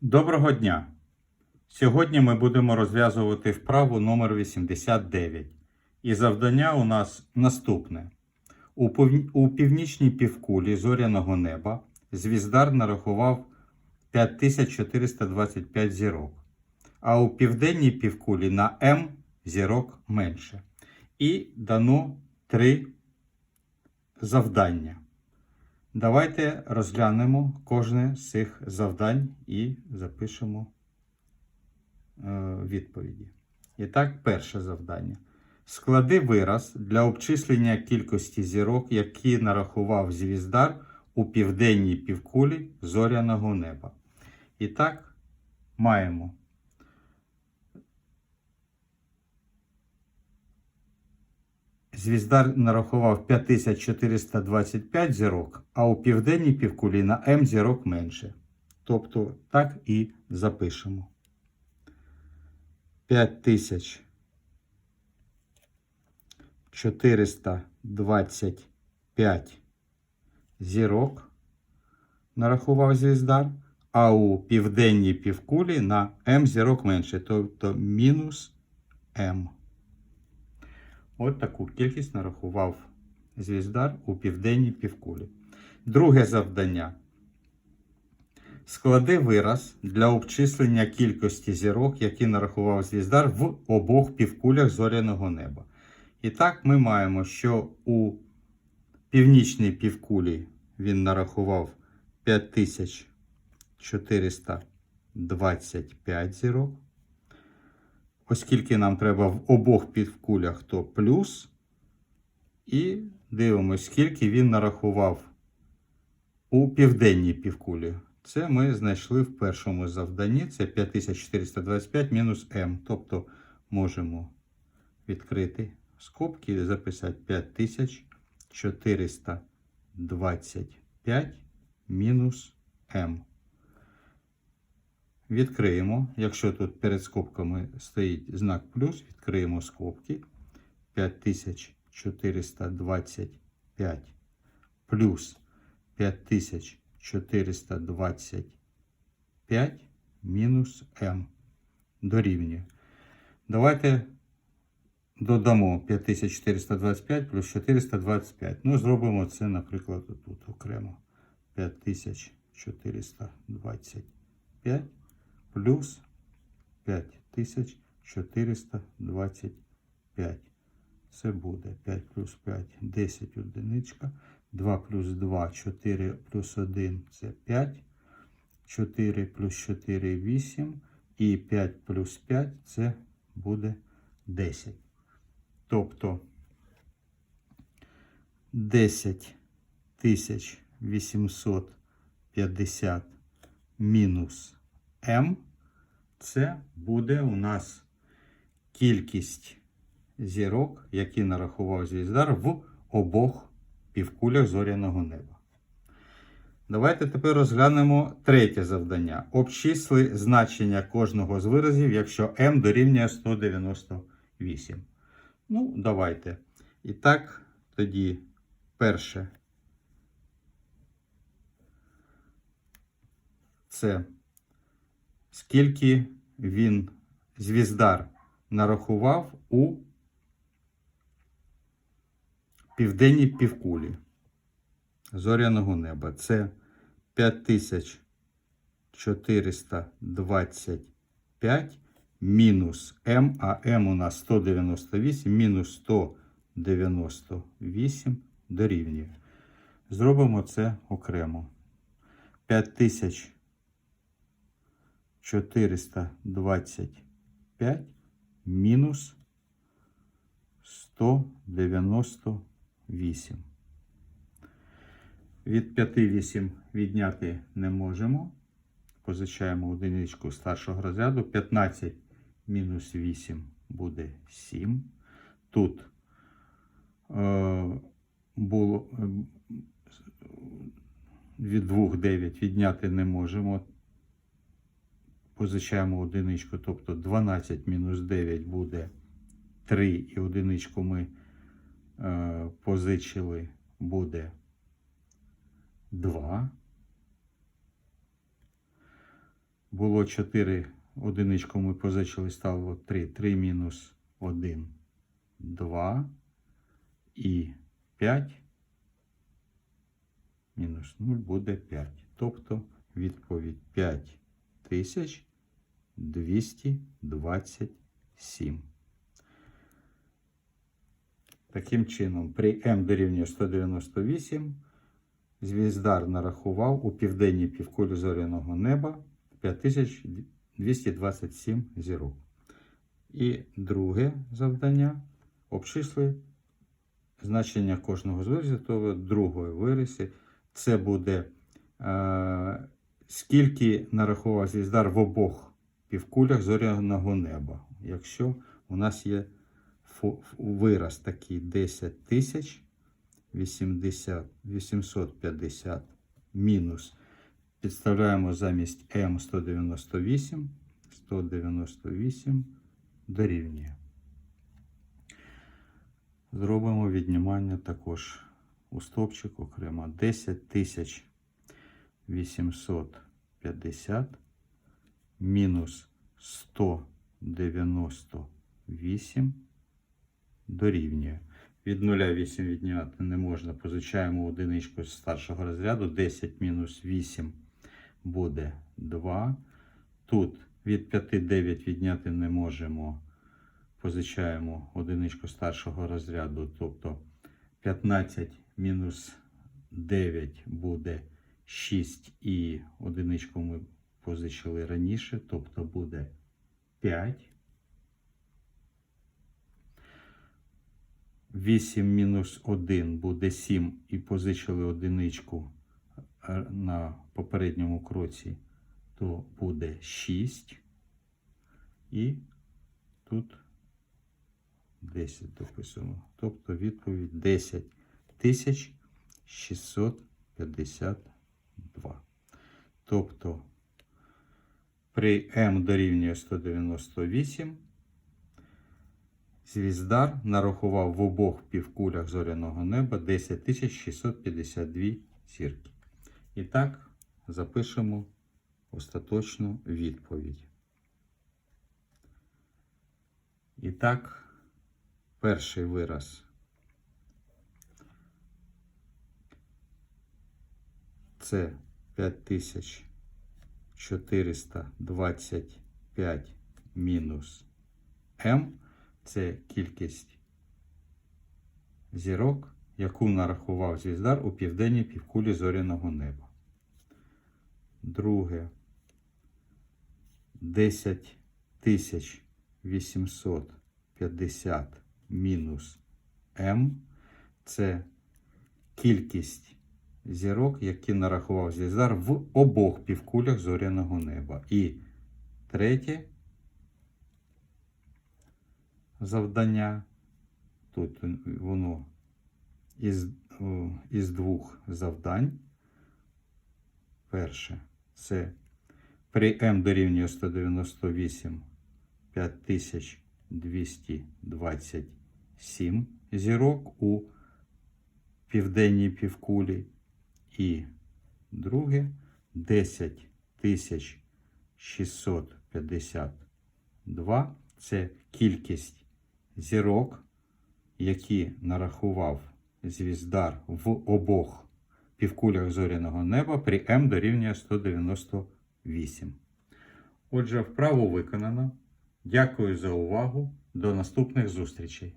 Доброго дня! Сьогодні ми будемо розв'язувати вправу номер 89. І завдання у нас наступне. У, північній півкулі зоряного неба звіздар нарахував 5425 зірок, а у південній півкулі на М зірок менше. І дано три завдання. Давайте розглянемо кожне з цих завдань і запишемо е, відповіді. І так, перше завдання. Склади вираз для обчислення кількості зірок, які нарахував звіздар у південній півкулі зоряного неба. І так, маємо. Звіздар нарахував 5425 зірок, а у південній півкулі на М зірок менше. Тобто так і запишемо. 5425 зірок нарахував звіздар, а у південній півкулі на М зірок менше, тобто мінус М. От таку кількість нарахував звіздар у південній півкулі. Друге завдання. Склади вираз для обчислення кількості зірок, які нарахував звіздар в обох півкулях зоряного неба. І так ми маємо, що у північній півкулі він нарахував 5425 зірок. Оскільки нам треба в обох півкулях, то плюс. І дивимося, скільки він нарахував у південній півкулі. Це ми знайшли в першому завданні. Це 5425 мінус М. Тобто можемо відкрити скобки і записати 5425 мінус М. Відкриємо. Якщо тут перед скобками стоїть знак плюс, відкриємо скобки. 5425 плюс 5425 мінус М дорівнює. Давайте додамо 5425 плюс 425. Ну, зробимо це, наприклад, тут окремо. 5425 плюс 5425. Це буде 5 плюс 5, 10 одиничка. 2 плюс 2, 4 плюс 1 це 5. 4 плюс 4 8. І 5 плюс 5 це буде 10. Тобто 10 тисяч 850 мінус М. Це буде у нас кількість зірок, які нарахував звіздар в обох півкулях зоряного неба. Давайте тепер розглянемо третє завдання. Обчисли значення кожного з виразів, якщо m дорівнює 198. Ну, давайте. І так, тоді перше. Це скільки він звіздар нарахував у південній півкулі зоряного неба. Це 5425 мінус М, а М у нас 198, мінус 198 дорівнює. Зробимо це окремо. 5425 мінус 198. Від 5 8 відняти не можемо. Позичаємо одиничку старшого розряду. 15 мінус 8 буде 7. Тут е, було е, від 2 9 відняти не можемо. Позичаємо одиничку, тобто 12 мінус 9 буде 3 і одиничку ми е, позичили, буде 2. було 4 одиничку ми позичили, стало 3. 3 мінус 1, 2 і 5 мінус 0 буде 5. Тобто відповідь 5227. Таким чином, при М дорівнює 198 Звіздар нарахував у південній півкулі зоряного неба 5227 зірок. І друге завдання обчисли значення кожного з то другої вирисі. Це буде е, скільки нарахував звіздар в обох півкулях зоряного неба. Якщо у нас є вираз такий 10 тисяч 80, 850 мінус. Підставляємо замість М 198. 198 дорівнює. Зробимо віднімання також у стовпчик окремо 10 тисяч 850 мінус 198 дорівнює. Від 0,8 відняти не можна. Позичаємо одиничку з старшого розряду. 10 мінус 8 буде 2. Тут від 5 9 відняти не можемо. Позичаємо одиничку старшого розряду. Тобто 15 мінус 9 буде 6 і одиничку ми позичили раніше, тобто буде 5. 8 мінус 1 буде 7 і позичили одиничку е, на попередньому кроці, то буде 6. І тут 10 дописуємо. Тобто відповідь 10 тисяч 652. Тобто при М дорівнює 198 Звіздар нарахував в обох півкулях зоряного неба 10 652 зірки. І так, запишемо остаточну відповідь. І так, перший вираз. Це 5425 мінус М це кількість зірок, яку нарахував звіздар у південній півкулі зоряного неба. Друге 10 тисяч 850 мінус М. Це кількість зірок, які нарахував звіздар в обох півкулях зоряного неба. І третє завдання. Тут воно із, із двох завдань. Перше це при М дорівнює 198 5227 зірок у південній півкулі. І друге 10 652 це кількість зірок, які нарахував звіздар в обох півкулях зоряного неба при М дорівнює 198. Отже, вправо виконано. Дякую за увагу. До наступних зустрічей.